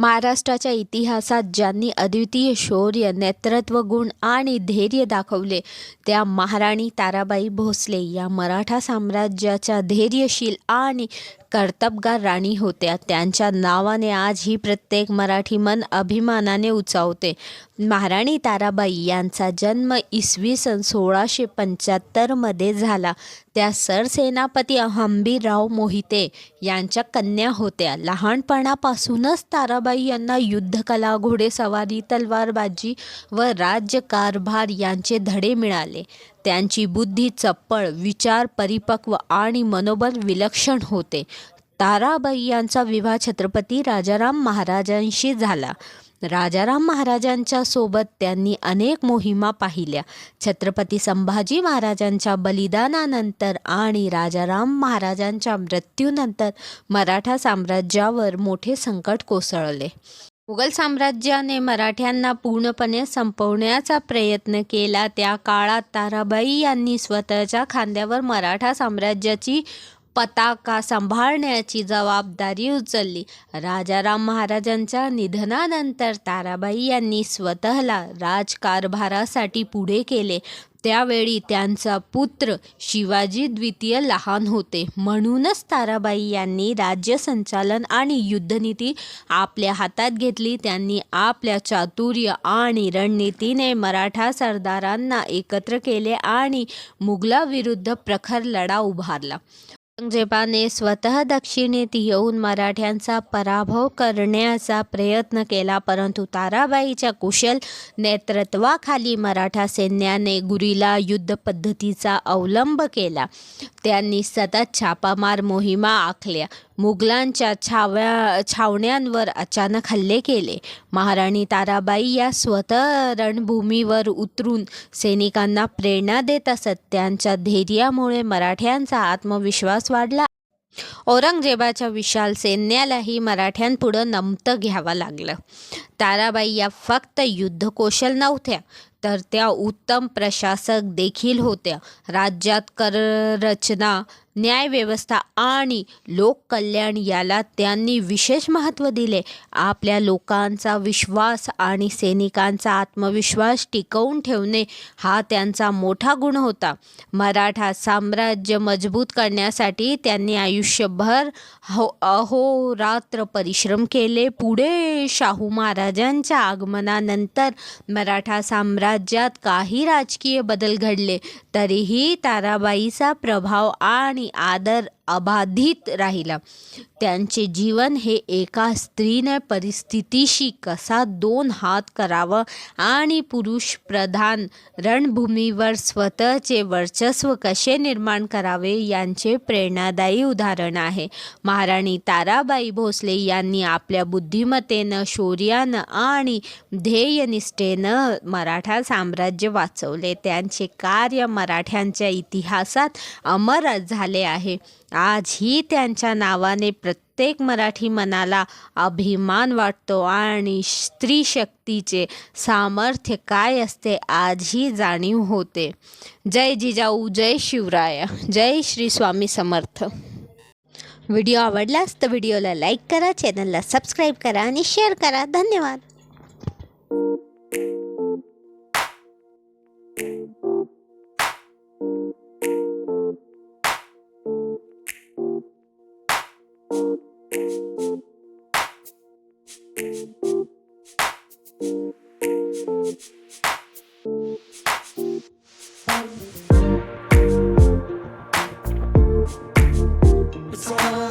महाराष्ट्राच्या इतिहासात ज्यांनी अद्वितीय शौर्य नेतृत्व गुण आणि धैर्य दाखवले त्या महाराणी ताराबाई भोसले या मराठा साम्राज्याच्या धैर्यशील आणि कर्तबगार राणी होत्या. त्यांच्या नावाने आज ही प्रत्येक मराठी मन अभिमानाने उचावते. महाराणी ताराबाई यांचा जन्म इसवी सन सोळाशे पंच्याहत्तरमध्ये झाला. त्या सरसेनापती हंबीरराव मोहिते यांच्या कन्या होत्या. लहानपणापासूनच ताराबाई यांना युद्धकला घोडेसवारी तलवारबाजी व राज्यकारभार यांचे धडे मिळाले. त्यांची बुद्धी चप्पळ विचार परिपक्व आणि मनोबल विलक्षण होते. ताराबाई यांचा विवाह छत्रपती राजाराम महाराजांशी झाला. राजाराम महाराजांच्या सोबत त्यांनी अनेक मोहिमा पाहिल्या. छत्रपती संभाजी महाराजांच्या बलिदानानंतर आणि राजाराम महाराजांच्या मृत्यूनंतर मराठा साम्राज्यावर मोठे संकट कोसळले. मुघल साम्राज्याने मराठ्यांना पूर्णपणे संपवण्याचा प्रयत्न केला. त्या काळात ताराबाई यांनी स्वतःच्या खांद्यावर मराठा साम्राज्याची पताका सांभाळण्याची जबाबदारी उचलली. राजाराम महाराजांच्या निधनानंतर ताराबाई यांनी स्वतःला राजकारभारासाठी पुढे केले. त्यावेळी त्यांचा पुत्र शिवाजी द्वितीय लहान होते. म्हणूनच ताराबाई यांनी राज्य संचालन आणि युद्धनीती आपल्या हातात घेतली. त्यांनी आपल्या चातुर्य आणि रणनीतीने मराठा सरदारांना एकत्र केले आणि मुघलाविरुद्ध प्रखर लढा उभारला. औरंगजेबाने स्वतः दक्षिणेत येऊन मराठ्यांचा पराभव करण्याचा प्रयत्न केला परंतु ताराबाईच्या कुशल नेतृत्वाखाली मराठा सैन्याने गुरिला युद्ध पद्धतीचा अवलंब केला. त्यांनी सतत छापामार मोहिमा आखल्या. मुघलांच्या छाव्या छावण्यांवर अचानक हल्ले केले. महाराणी ताराबाई या स्वतः रणभूमीवर उतरून सैनिकांना प्रेरणा देत असत. त्यांच्या धैर्यामुळे मराठ्यांचा आत्मविश्वास वाढला. औरंगजेबाच्या विशाल सैन्यालाही मराठ्यांपुढं नमतं घ्यावं लागलं. ताराबाई या फक्त युद्धकौशल नव्हत्या तर त्या उत्तम प्रशासक देखील होत्या. राज्यात कररचना न्यायव्यवस्था आणि लोककल्याण याला त्यांनी विशेष महत्त्व दिले. आपल्या लोकांचा विश्वास आणि सैनिकांचा आत्मविश्वास टिकवून ठेवणे हा त्यांचा मोठा गुण होता. मराठा साम्राज्य मजबूत करण्यासाठी त्यांनी आयुष्यभर हो अहोरात्र परिश्रम केले. पुढे शाहू महाराजांच्या आगमनानंतर मराठा साम्राज्य राज्यात काही राजकीय बदल घडले तरीही ताराबाईचा प्रभाव आणि आदर अबाधित राहिला. त्यांचे जीवन हे एका स्त्रीने परिस्थितीशी कसा दोन हात करावं आणि पुरुष प्रधान रणभूमीवर स्वतःचे वर्चस्व कसे निर्माण करावे यांचे प्रेरणादायी उदाहरण आहे. महाराणी ताराबाई भोसले यांनी आपल्या बुद्धिमत्तेनं शौर्यानं आणि ध्येयनिष्ठेनं मराठा साम्राज्य वाचवले. त्यांचे कार्य मराठ्यांच्या इतिहासात अमर झाले आहे. आजही त्यांच्या नावाने प्रत्येक मराठी मनाला अभिमान वाटतो आणि स्त्री शक्तीचे सामर्थ्य काय असते आजही जाणीव होते. जय जिजाऊ जय शिवराय जय श्री स्वामी समर्थ. व्हिडिओ आवडलास तर व्हिडिओला लाईक करा चॅनलला सबस्क्राईब करा आणि शेअर करा. धन्यवाद. It's all